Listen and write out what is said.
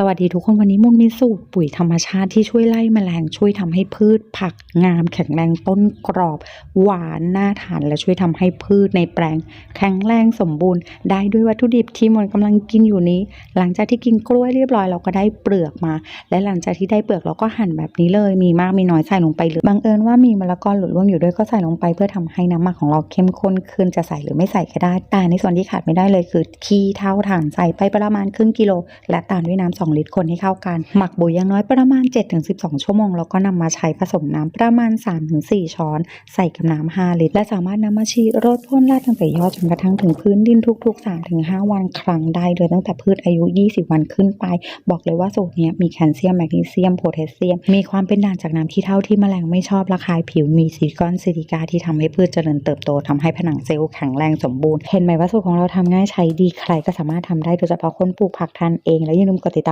สวัสดีทุกคนวันนี้มุนมีสูตรปุ๋ยธรรมชาติที่ช่วยไล่แมลงช่วยทำให้พืชผักงาม แข็งแรงต้นกรอบ หวานน่าทานและช่วยทำให้พืชในแปลง แข็งแรงสมบูรณ์ ได้ด้วยวัตถุดิบที่มนกำลังกินอยู่นี้ หลังจากที่กินกล้วยเรียบร้อยเราก็ได้เปลือกมา และหลังจากที่ได้เปลือกเราก็หั่นแบบนี้เลยมีมากมีน้อยใส่ลงไปเลยบังเอิญว่ามีมะละกอหลุดร่วงอยู่ด้วยก็ใส่ลงไป เพื่อทำให้น้ำหมักของเราเข้มข้นขึ้นจะใส่หรือไม่ใส่ก็ได้แต่ในส่วนที่ขาดไม่ได้เลยคือขี้เท่าถ่านใส่ไปประมาณครึ่งกิโลและตามด้วยน้ำ2 ลิตรคนให้เข้ากัน หมักปุ๋ยอย่างน้อยประมาณ 7-12 ชั่วโมง แล้วก็นำมาใช้ผสมน้ำประมาณ 3-4 ช้อน ใส่กับน้ำ5ลิตร และสามารถนำมาฉีดรดพ่นราดตั้งแต่ยอดจนกระทั่งถึงพื้นดินทุก ๆ 3-5 วันครั้งได้เลยตั้งแต่พืชอายุ 20 วันขึ้นไป บอกเลยว่าสูตรนี้มีแคลเซียมแมกนีเซียมโพแทสเซียม มีความเป็นด่างจากน้ำที่เท่าที่แมลงไม่ชอบระคายผิวมีซิลิคอนซิลิกาที่ทำให้พืชเจริญเติบโตทำให้ผนังเซลล์แข็งแรงสมบูรณ์เห็นไหมว่าสูตรของเราทำง่ายใช้ดีใครก็สามารถทำได้โดยเฉพาะคนปลูกผักทานเอง และอย่าลืมกดติดตาม